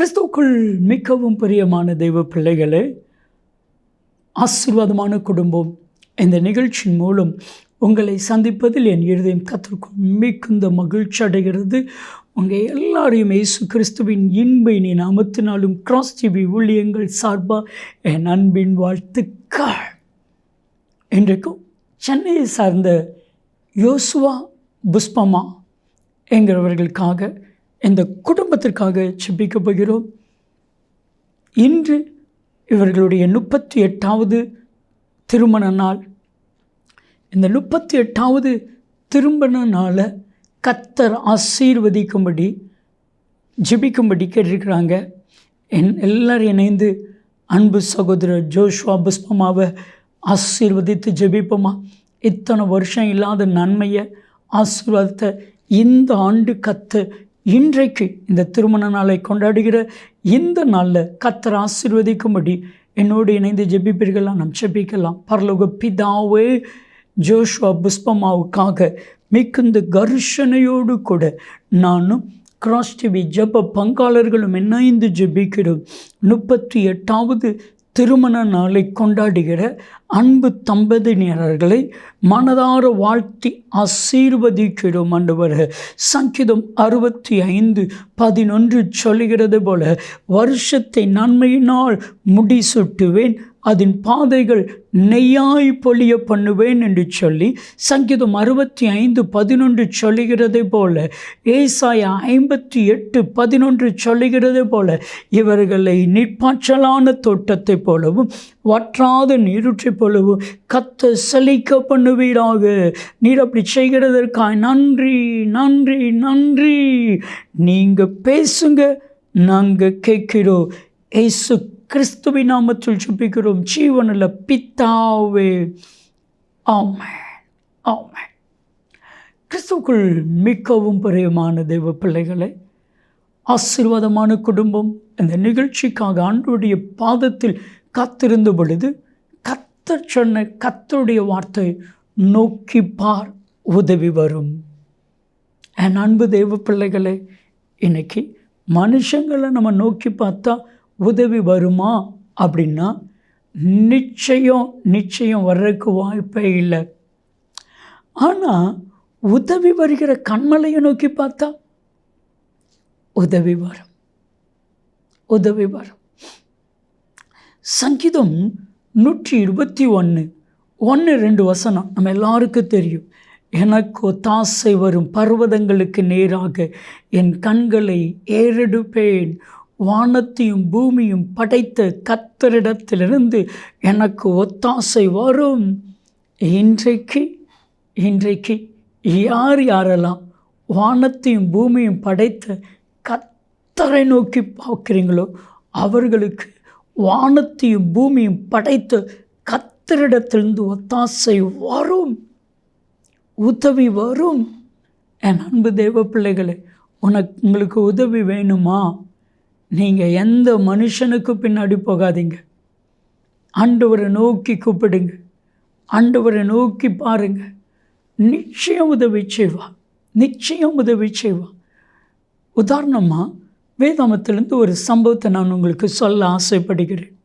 கிறிஸ்துவுக்குள் மிகவும் பிரியமான தெய்வ பிள்ளைகளே ஆசீர்வாதமான குடும்பம். இந்த நிகழ்ச்சியின் மூலம் உங்களை சந்திப்பதில் என் இருதயம் கத்திற்கும் மிகுந்த மகிழ்ச்சி அடைகிறது. உங்கள் எல்லாரையும் இயேசு கிறிஸ்துவின் இன்பை நீ நாமத்தினாலும் கிராஸ் டிவி ஊழியங்கள் சார்பாக என் அன்பின் வாழ்த்துக்கள். இன்றைக்கும் சென்னையை சார்ந்த யோசுவா புஷ்பமா என்கிறவர்களுக்காக இந்த குடும்பத்திற்காக செபிக்க போகிறோம். இன்று இவர்களுடைய முப்பத்தி எட்டாவது திருமண நாள். இந்த முப்பத்தி எட்டாவது திருமண நாளை கத்தர் ஆசீர்வதிக்கும்படி ஜெபிக்கும்படி கேட்டிருக்கிறாங்க. என் எல்லோரும் இணைந்து அன்பு சகோதரர் ஜோஷ்வா புஷ்பமாவை ஆசீர்வதித்து ஜெபிப்போமா. இத்தனை வருஷம் இல்லாத நன்மையை ஆசீர்வாதத்தை இந்த ஆண்டு கத்தை இன்றைக்கு இந்த திருமண நாளை கொண்டாடுகிற இந்த நாளில் கத்தர் ஆசீர்வதிக்கும்படி என்னோடு இணைந்து ஜெபிப்பீர்களா? நாம் ஜெபிக்கலாம். பரலோக பிதாவே ஜோஷ்வா புஷ்பமாவுக்காக மிகுந்த கர்ஷனையோடு கூட நானும் கிராஸ் டிவி ஜப பங்காளர்களும் இணைந்து ஜெபிக்கிறோம். முப்பத்தி எட்டாவது திருமண நாளை கொண்டாடுகிற அன்பு தம்பதியினர்களை மனதார வாழ்த்தி ஆசீர்வதிக்கிறோம் ஆண்டவர். சங்கீதம் அறுபத்தி ஐந்து பதினொன்று சொல்லுகிறது போல வருஷத்தை நன்மையினால் முடிசூட்டுவேன் அதன் பாதைகள் நெய்யாய் பொழிய பண்ணுவேன் என்று சொல்லி சங்கீதம் அறுபத்தி ஐந்து பதினொன்று சொல்லுகிறதை போல ஏசாய ஐம்பத்தி எட்டு பதினொன்று சொல்லுகிறதை போல இவர்களை நிற்பாற்றலான தோட்டத்தை போலவும் வற்றாத நீருற்றை போலவும் கத்த செழிக்க பண்ணுவீராக. நீர் அப்படி செய்கிறதற்காக நன்றி நன்றி நன்றி. நீங்கள் பேசுங்க நாங்கள் கேட்கிறோம். ஏசு கிறிஸ்துவின் நாமத்தில் சுப்பிக்கிறோம் ஜீவனில் பித்தாவே ஆமே ஆமே கிறிஸ்துக்குள் மிகவும் பிரியமான தெய்வ பிள்ளைகளை ஆசீர்வாதமான குடும்பம் இந்த நிகழ்ச்சிக்காக ஆண்டுடைய பாதத்தில் காத்திருந்த பொழுது கத்தர் சொன்ன கத்தருடைய வார்த்தை நோக்கி பார் உதவி வரும். என் அன்பு தெய்வ பிள்ளைகளை இன்னைக்கு மனுஷங்களை நம்ம நோக்கி பார்த்தா உதவி வருமா அப்படின்னா நிச்சயம் நிச்சயம் வர்றதுக்கு வாய்ப்பே இல்லை. ஆனால் உதவி வருகிற கண்மலையை நோக்கி பார்த்தா உதவி வரும். உதவி வரும். சங்கீதம் நூற்றி இருபத்தி ஒன்று ஒன்று ரெண்டு வசனம் நம்ம எல்லாருக்கும் தெரியும். எனக்கு ஒத்தாசை வரும் பர்வதங்களுக்கு நேராக என் கண்களை ஏறெடுப்பேன். வானத்தையும் பூமியும் படைத்த கத்தரிடத்திலிருந்து எனக்கு ஒத்தாசை வரும். இன்றைக்கு இன்றைக்கு யார் யாரெல்லாம் வானத்தையும் பூமியும் படைத்த கத்தரை நோக்கி பார்க்குறீங்களோ அவர்களுக்கு வானத்தையும் பூமியும் படைத்த கத்தரிடத்திலிருந்து ஒத்தாசை வரும். உதவி வரும். என் அன்பு தேவ பிள்ளைகளே உனக்கு உங்களுக்கு உதவி வேணுமா? நீங்கள் எந்த மனுஷனுக்கு பின்னாடி போகாதீங்க. ஆண்டவரை நோக்கி கூப்பிடுங்க. ஆண்டவரை நோக்கி பாருங்க. நிச்சயம் உதவி செய்வா. நிச்சயம் உதவி செய்வா. உதாரணமாக வேதாமத்திலேருந்து ஒரு சம்பவத்தை நான் உங்களுக்கு சொல்ல ஆசைப்படுகிறேன்.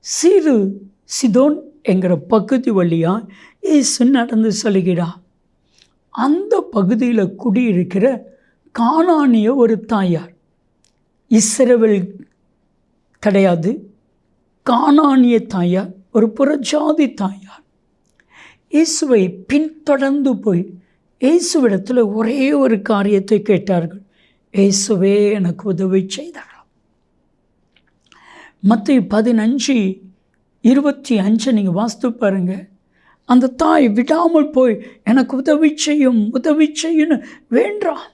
சீரு சிதோன் என்கிற பகுதி வழியாக இயேசு நடந்து செல்கிறார். அந்த பகுதியில் குடியிருக்கிற காணானிய ஒரு தாயார். இஸ்ரவேல் கிடையாது. காணானிய தாயார் ஒரு புறஜாதி தாயார். இயேசுவை பின்தொடர்ந்து போய் இயேசுவிடத்தில் ஒரே ஒரு காரியத்தை கேட்டார்கள். இயேசுவே எனக்கு உதவி செய்தாராம். மற்ற பதினஞ்சு இருபத்தி அஞ்சு நீங்கள் வாஸ்து பாருங்கள் அந்த தாய் விடாமல் போய் எனக்கு உதவி செய்யும் உதவி செய்யுன்னு வேண்டாம்.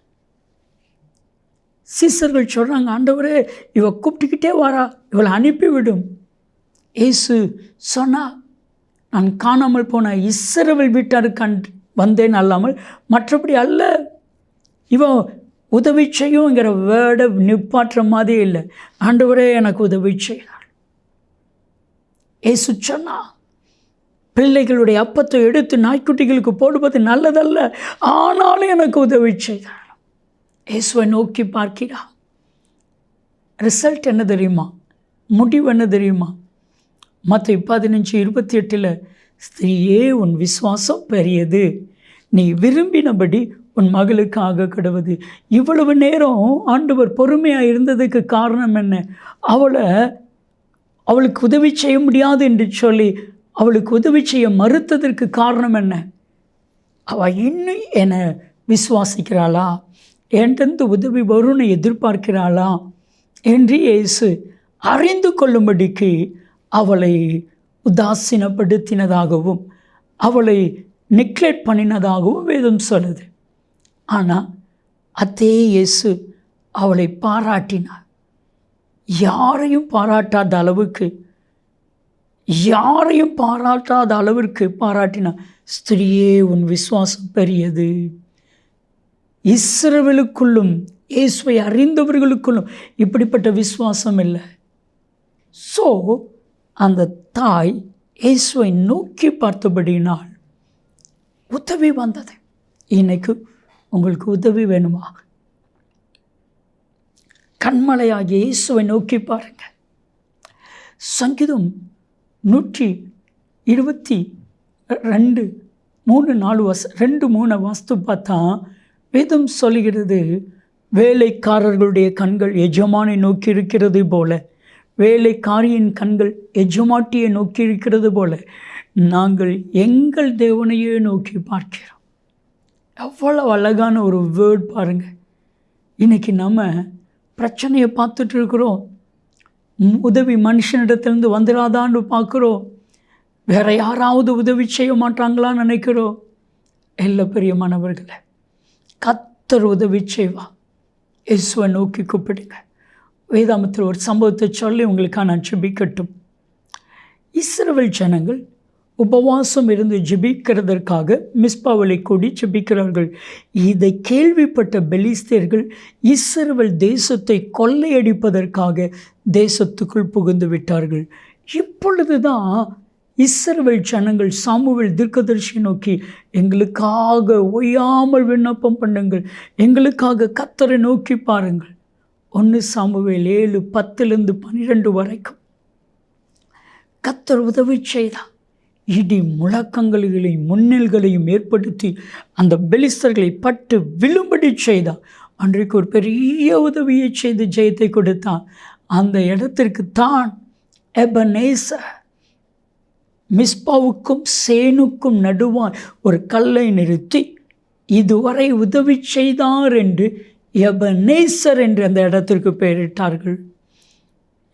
சீசர்கள் சொல்கிறாங்க ஆண்டவரே இவ கூப்பிட்டுக்கிட்டே வாரா இவளை அனுப்பிவிடும். ஏசு சொன்னா நான் காணாமல் போன இஸ்ரவேல் வீட்டாருக்கு வந்தேன் அல்லாமல் மற்றபடி அல்ல. இவன் உதவி செய்யுங்கிற வேர்டை நிப்பாற்ற மாதிரி இல்லை. ஆண்டவரே எனக்கு உதவி செய்தார் ஏசு சொன்னா பிள்ளைகளுடைய அப்பத்தை எடுத்து நாய்க்குட்டிகளுக்கு போடுவது நல்லதல்ல. ஆனாலும் எனக்கு உதவி செய்தார். இயேசுவை நோக்கி பார்க்கிறா ரிசல்ட் என்ன தெரியுமா? முடிவு என்ன தெரியுமா? மற்ற பதினஞ்சு இருபத்தி எட்டில் ஸ்திரீயே உன் விசுவாசம் பெரியது. நீ விரும்பினபடி உன் மகளுக்காக கிடவது. இவ்வளவு நேரம் ஆண்டவர் பொறுமையாக இருந்ததுக்கு காரணம் என்ன? அவளை அவளுக்கு உதவி செய்ய முடியாது என்று சொல்லி அவளுக்கு உதவி செய்ய மறுத்ததற்கு காரணம் என்ன? அவள் இன்னும் என்னை விசுவாசிக்கிறாளா? என்கிட்ட உதவி வரும்னு எதிர்பார்க்கிறாளா? என்று இயேசு அறிந்து கொள்ளும்படிக்கு அவளை உதாசீனப்படுத்தினதாகவும் அவளை நெக்லெக்ட் பண்ணினதாகவும் வேதம் சொல்லுது. ஆனால் அதே இயேசு அவளை பாராட்டினார். யாரையும் பாராட்டாத அளவுக்கு யாரையும் பாராட்டாத அளவிற்கு பாராட்டினார். ஸ்திரியே உன் விசுவாசம் பெரியது. இஸ்ரவேலுக்குள்ளும் இயேசுவை அறிந்தவர்களுக்குள்ளும் இப்படிப்பட்ட விசுவாசம் இல்லை. ஸோ அந்த தாய் இயேசுவை நோக்கி பார்த்தபடினால் உதவி வந்தது. இன்னைக்கு உங்களுக்கு உதவி வேணுமா? கண்மலையாகிய இயேசுவை நோக்கி பாருங்க. சங்கீதம் நூற்றி இருபத்தி ரெண்டு மூணு நாலு வச ரெண்டு மூணு வாஸ்து பார்த்தா வேதம் சொல்லுகிறது வேலைக்காரர்களுடைய கண்கள் எஜமானை நோக்கி இருக்கிறது போல வேலைக்காரியின் கண்கள் எஜமாட்டியை நோக்கி இருக்கிறது போல நாங்கள் எங்கள் தேவனையே நோக்கி பார்க்கிறோம். எவ்வளவு அழகான ஒரு வேர்ட் பாருங்கள் இன்றைக்கி நம்ம பிரச்சனையை பார்த்துட்டு இருக்கிறோம். உதவி மனுஷனிடத்துலேருந்து வந்துடாதான்னு பார்க்குறோம். வேறு யாராவது உதவி செய்ய மாட்டாங்களான்னு நினைக்கிறோம். எல்லா பெரிய மாணவர்களை கத்தர் உதவி செய்வா. இயேசுவை நோக்கி கூப்பிடுங்க. வேதாமத்தில் ஒரு சம்பவத்தை சொல்லி உங்களுக்காக நான் ஜெபிக்கட்டும். இஸ்ரவேல் ஜனங்கள் உபவாசம் இருந்து ஜெபிக்கிறதற்காக மிஸ்பாவலை கூடி ஜெபிக்கிறார்கள். இதை கேள்விப்பட்ட பெலிஸ்தேர்கள் இஸ்ரவேல் தேசத்தை கொள்ளையடிப்பதற்காக தேசத்துக்குள் புகுந்து விட்டார்கள். இப்பொழுது தான் இஸ்ரவேல் ஜனங்கள் சாமுவேல் தீர்க்கதரிசி நோக்கி எங்களுக்காக ஒய்யாமல் விண்ணப்பம் பண்ணுங்கள். எங்களுக்காக கத்தரை நோக்கி பாருங்கள். ஒன்று சாமுவேல் ஏழு பத்துலேருந்து பன்னிரெண்டு வரைக்கும். கத்தர் உதவி செய்தார் இடி முழக்கங்களையும் முன்னல்களையும் ஏற்படுத்தி அந்த பெலிஸ்தர்களை பட்டு விழும்படி செய்தார் அன்றைக்கு ஒரு பெரிய உதவியை செய்து ஜெயத்தை கொடுத்தான். அந்த இடத்திற்கு தான் எபனேசர் மிஸ்பாவுக்கும் சேனுக்கும் நடுவான் ஒரு கல்லை நிறுத்தி இதுவரை உதவி செய்தார் என்று எபனேசர் என்று அந்த இடத்திற்கு பெயரிட்டார்கள்.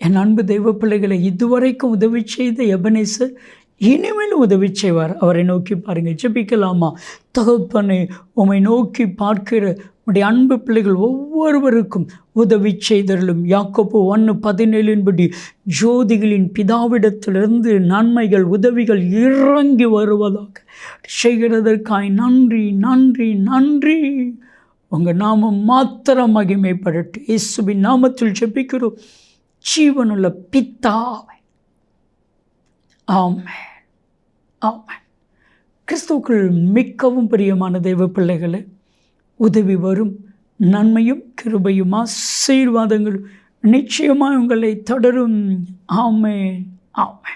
என் அன்பு தெய்வ பிள்ளைகளை இதுவரைக்கும் உதவி செய்த எபனேசர் இனிமேல் உதவி செய்வார் அவரை நோக்கி பாருங்கள். ஜெபிக்கலாமா? தகப்பனை உமை நோக்கி பார்க்கிற உடைய அன்பு பிள்ளைகள் ஒவ்வொருவருக்கும் உதவி செய்தருளும். யாக்கோப்பு ஒன்று பதினேழின்படி ஜோதிகளின் பிதாவிடத்திலிருந்து நன்மைகள் உதவிகள் இறங்கி வருவதாக செய்கிறதற்காய் நன்றி நன்றி நன்றி. உங்கள் நாமம் மாத்திரம் மகிமைப்படட்டு இயேசுவின் நாமத்தில் ஜெபிக்கிறோம். ஜீவனுள்ள பித்தாவை ஆமே ஆமாம். கிறிஸ்துவுக்குள் மிக்கவும் பிரியமான தெய்வ பிள்ளைகளே உதவி வரும் நன்மையும் கிருபையும் ஆசீர்வாதங்களும் நிச்சயமாக உங்களை தொடரும். ஆமே ஆமே